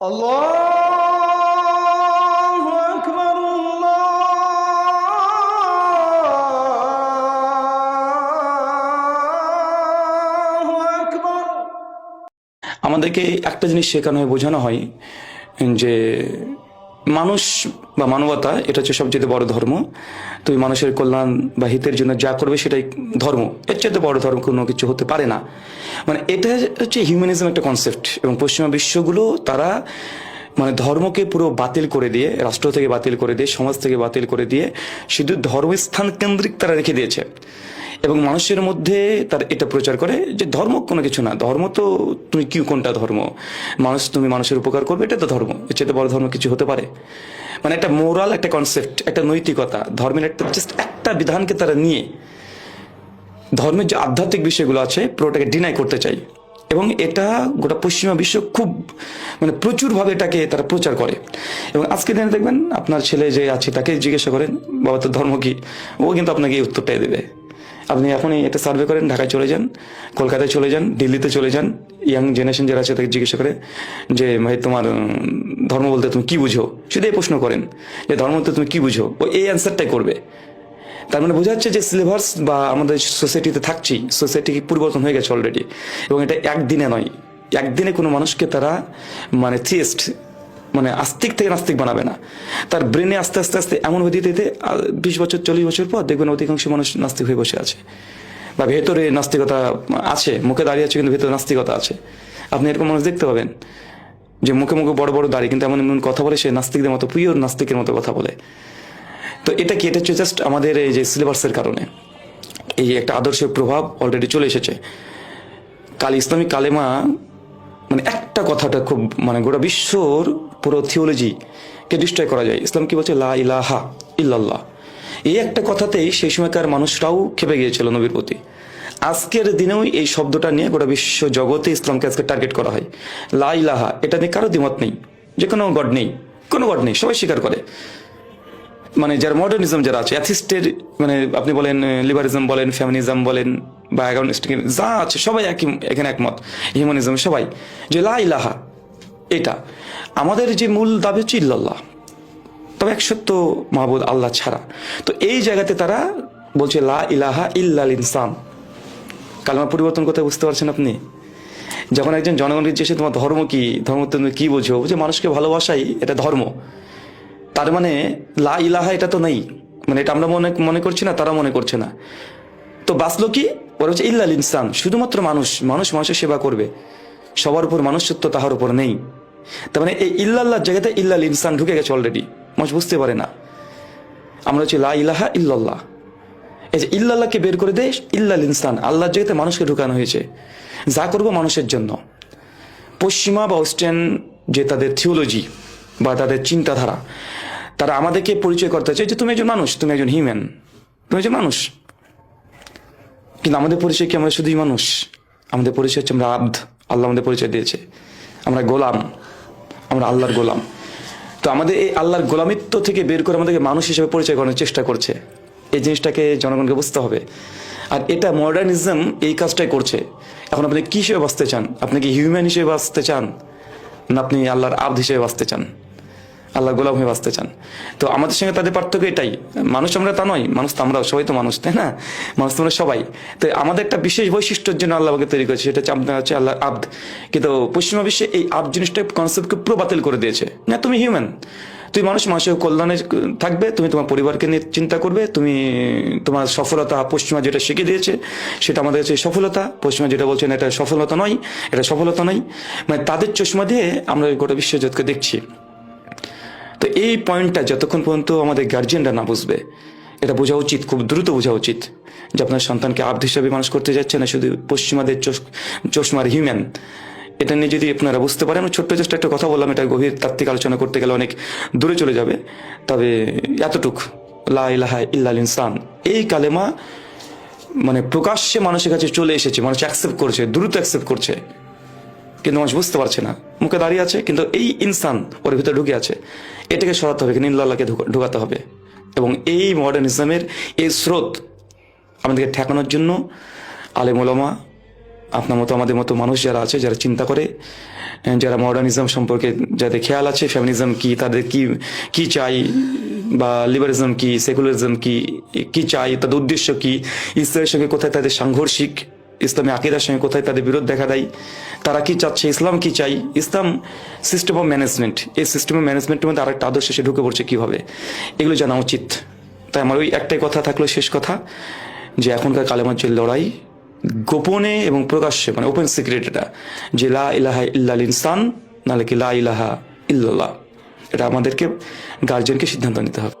الله أكبر الله أكبر আমাদেরকে একটা জিনিস শেখানো হয় বোঝানো হয় যে মানুষ বা মানবতা, এটা হচ্ছে সবচেয়ে বড় ধর্ম। তুমি মানুষের কল্যাণ বা হিতের জন্য যা করবে সেটাই ধর্ম। এর চাইতে বড় ধর্ম কোনো কিছু হতে পারে না। মানে এটা হচ্ছে হিউম্যানিজম একটা কনসেপ্ট এবং পশ্চিমা বিশ্বগুলো তারা মানে ধর্মকে পুরো বাতিল করে দিয়ে, রাষ্ট্র থেকে বাতিল করে দিয়ে, সমাজ থেকে বাতিল করে দিয়ে, শুধু ধর্মস্থান কেন্দ্রিক তারা রেখে দিয়েছে। এবং মানুষের মধ্যে তার এটা প্রচার করে যে ধর্ম কোনো কিছু না। ধর্ম তো তুমি কি, কোনটা ধর্ম? মানুষ তুমি মানুষের উপকার করবে, এটা তো ধর্ম। এর চেয়ে বড় ধর্ম কিছু হতে পারে। মানে একটা মোরাল একটা কনসেপ্ট একটা নৈতিকতা, ধর্মের একটা জাস্ট একটা বিধানকে তারা নিয়ে ধর্মের যে আধ্যাত্মিক বিষয়গুলো আছে, পুরোটাকে ডিনাই করতে চাই এবং এটা গোটা পশ্চিমা বিশ্ব খুব মানে প্রচুরভাবে এটাকে তারা প্রচার করে। এবং আজকে দিনে দেখবেন আপনার ছেলে যে আছে, তাকে জিজ্ঞাসা করেন, বাবা, তোর ধর্ম কি? ও কিন্তু আপনাকে এই উত্তরটাই দেবে। আপনি এখনই এটা সার্ভে করেন, ঢাকায় চলে যান, কলকাতায় চলে যান, দিল্লিতে চলে যান ইয়াং জেনারেশন যারা আছে তাকে জিজ্ঞাসা করে যে, ভাই, তোমার ধর্ম বলতে তুমি কি বুঝো? শুধু এই প্রশ্ন করেন, যে ধর্ম বলতে তুমি কি বুঝো? ও এই অ্যান্সারটাই করবে। তার মানে বোঝা যাচ্ছে যে সিলেবাস বা আমাদের সোসাইটিতে থাকছি সোসাইটি পরিবর্তন হয়ে গেছে অলরেডি এবং এটা একদিনে নয়, একদিনে কোনো মানুষকে তারা মানে থিয়েস্ট মানে আস্তিক থেকে নাস্তিক বানাবে না। তার ব্রেনে আস্তে আস্তে আস্তে এমন হয়ে দিতে দিতে বিশ বছর, চল্লিশ বছর পর দেখবেন অধিকাংশ মানুষ নাস্তিক হয়ে বসে আছে। বা ভেতরে নাস্তিকতা আছে, মুখে দাঁড়িয়ে আছে কিন্তু ভেতরে নাস্তিকতা আছে। আপনি এরকম মানুষ দেখতে পাবেন যে মুখে মুখে বড় বড় দাড়ি, কিন্তু এমন এমন কথা বলে সে নাস্তিকদের মতো পিওর নাস্তিকের মতো কথা বলে। তো এটা কি, এটা হচ্ছে জাস্ট আমাদের এই যে সিলেবাসের কারণে। এই একটা আদর্শের প্রভাব অলরেডি চলে এসেছে। কাল ইসলামিক কালেমা মানে একটা কথাটা খুব মানে গোটা বিশ্বর পুরো থিওলজিকে ডিস্ট্রয় করা যায়। ইসলাম কি বলছে? লা ইলাহা ইল্লাল্লাহ। এই একটা কথাতেই সেই সময়কার মানুষরাও খেপে গিয়েছিল নবীর প্রতি। আজকের দিনেও এই শব্দটা নিয়ে গোটা বিশ্ব জগতে ইসলামকে আজকে টার্গেট করা হয়। লা ইলাহা, এটা নিয়ে কারও দ্বিমত নেই। যে কোনো গড নেই। কোনো গড নেই। সবাই স্বীকার করে। মানে যার মডার্নিজম যারা আছে অ্যাথিস্টের মানে আপনি বলেন লিবারিজম বলেন ফ্যামিনিজম বলেন, বা অ্যাগাউনিস্টিক যা আছে, সবাই একই, এখানে একমত। হিউম্যানিজম সবাই। যে লা ইলাহা, এটা। আমাদের যে মূল দাবি হচ্ছে ইল্লাল্লাহ। তবে এক সত্য মাহবুদ আল্লাহ ছাড়া। তো এই জায়গাতে তারা বলছে, লা ইলাহা ইল্লাল ইনসান। কালমা পরিবর্তন করতে বুঝতে পারছেন আপনি? যখন একজন জনগণকে জিজ্ঞেস তোমার ধর্ম কি? ধর্ম তুমি কি বোঝো? যে মানুষকে ভালোবাসাই এটা ধর্ম। তার মানে লা ইলাহা এটা তো নেই। মানে এটা আমরা মনে মনে করছি না, তারা মনে করছে না। তো বাঁচলো কি? ওরা হচ্ছে ইল্লাল ইনসান, শুধুমাত্র মানুষ। মানুষ মানুষের সেবা করবে। সবার উপর মানুষত্ব তাহার উপর নেই। তার মানে এই ইল্লাল্লাহ জায়গাতে ইল্লাল ইনসান ঢুকে গেছে অলরেডি মানুষ বুঝতে পারে না। আমরা হচ্ছে লা ইলাহা ইল্লাল্লাহ। এই যে ইল্লাল্লাহকে বের করে দেয় ইল্লাল ইনসান। আল্লাহর জায়গাতে মানুষকে ঢুকানো হয়েছে। যা করব মানুষের জন্য। পশ্চিমা বা ওয়েস্টার্ন যে তাদের থিওলজি বা তাদের চিন্তাধারা তারা আমাদেরকে পরিচয় করতে চায় যে তুমি একজন মানুষ, তুমি একজন হিউম্যান তুমি একজন মানুষ। কিন্তু আমাদের পরিচয় কি? আমরা শুধুই মানুষ। আমাদের পরিচয় হচ্ছে আমরা আব্দ। আল্লাহ আমাদের পরিচয় দিয়েছে। আমরা গোলাম। আমরা আল্লাহর গোলাম। তো আমাদের এই আল্লাহর গোলামিত্ব থেকে বের করে আমাদেরকে মানুষ হিসেবে পরিচয় করানোর চেষ্টা করছে। এই জিনিসটাকে জনগণকে বুঝতে হবে। আর এটা মডার্নিজম এই কাজটাই করছে। এখন আপনি কি হিসেবে বাঁচতে চান? আপনি কি হিউম্যান হিসেবে বাঁচতে চান? না আপনি আল্লাহর আব্দ হিসেবে বাঁচতে চান? আল্লাহ গোলাম হয়ে বাঁচতে চান। তো আমাদের সঙ্গে তাদের পার্থক্য এটাই। মানুষ আমরা তা নয়, মানুষ তো আমরাও সবাই তো মানুষ, তাই না? মানুষ তোমরা সবাই। তো আমাদের একটা বিশেষ বৈশিষ্ট্যের জন্য আল্লাহ আমাকে তৈরি করেছে, সেটা আপনার হচ্ছে আল্লাহ আব্দ। কিন্তু পশ্চিমা বিশ্বে এই আব্দ জিনিসটা কনসেপ্টকে পুরো বাতিল করে দিয়েছে। না, তুমি হিউম্যান তুমি মানুষ, মানুষের কল্যাণে থাকবে, তুমি তোমার পরিবারকে নিয়ে চিন্তা করবে, তুমি তোমার সফলতা পশ্চিমা যেটা শিখিয়ে দিয়েছে, সেটা আমাদের কাছে সফলতা। পশ্চিমা যেটা বলছেন এটা সফলতা নয়, এটা সফলতা নয়। মানে তাদের চশমা দিয়ে আমরা গোটা বিশ্বজগৎকে দেখছি। তো এই পয়েন্টটা যতক্ষণ পর্যন্ত আমাদের গার্জিয়ানরা না বুঝবে, এটা বোঝা উচিত, খুব দ্রুত বোঝা উচিত যে আপনার সন্তানকে আব্দ হিসাবে মানুষ করতে যাচ্ছে না, শুধু পশ্চিমাদের চশ- চশমার হিউম্যান এটা নিয়ে যদি আপনারা বুঝতে পারেন ছোট্ট জাস্ট একটা কথা বললাম, এটা গভীর তাত্ত্বিক আলোচনা করতে গেলে অনেক দূরে চলে যাবে। তবে এতটুক, লা ইলাহা ইল্লাল ইনসান। এই কালেমা মানে প্রকাশ্যে মানুষের কাছে চলে এসেছে, মানুষ অ্যাকসেপ্ট করছে, দ্রুত অ্যাকসেপ্ট করছে। কিন্তু মানুষ বুঝতে পারছে না। মুখে দাঁড়িয়ে আছে, কিন্তু এই ইনসান ওর ভিতরে ঢুকে আছে। এটাকে সরাতে হবে কিন্তু ঢুকাতে হবে। এবং এই মডার্ন ইসলামের এই স্রোত আমাদেরকে ঠেকানোর জন্য আলেম ওলামা আপনার মতো, আমাদের মতো মানুষ যারা আছে, যারা চিন্তা করে, যারা মডার্নিজম সম্পর্কে যাদের খেয়াল আছে ফেমিনিজম কি, তাদের কি কি চাই, বা লিবারিজম কি সেকুলারিজম কি কি চাই, তাদের উদ্দেশ্য কি ইসলামের সঙ্গে কোথায় তাদের সাংঘর্ষিক ইসলামী আকিদার সঙ্গে কোথায় তাদের বিরোধ দেখা দেয়? তারা কি চাচ্ছে? ইসলাম কি চাই? ইসলাম সিস্টেম অফ ম্যানেজমেন্ট এই সিস্টেম অফ ম্যানেজমেন্টের মধ্যে আরেকটা আদর্শ সে ঢুকে পড়ছে কীভাবে? এগুলো জানা উচিত। তাই আমার ওই একটাই কথা থাকল, শেষ কথা, যে এখনকার কালেমাঞ্চের লড়াই গোপনে এবং প্রকাশ্যে মানে ওপেন সিক্রেট এটা, যে লা ইলাহা ইল্লাল ইনসান, নাহলে কি লা ইলাহা ইল্লাল্লাহ। এটা আমাদেরকে গার্জেনকে সিদ্ধান্ত নিতে হবে।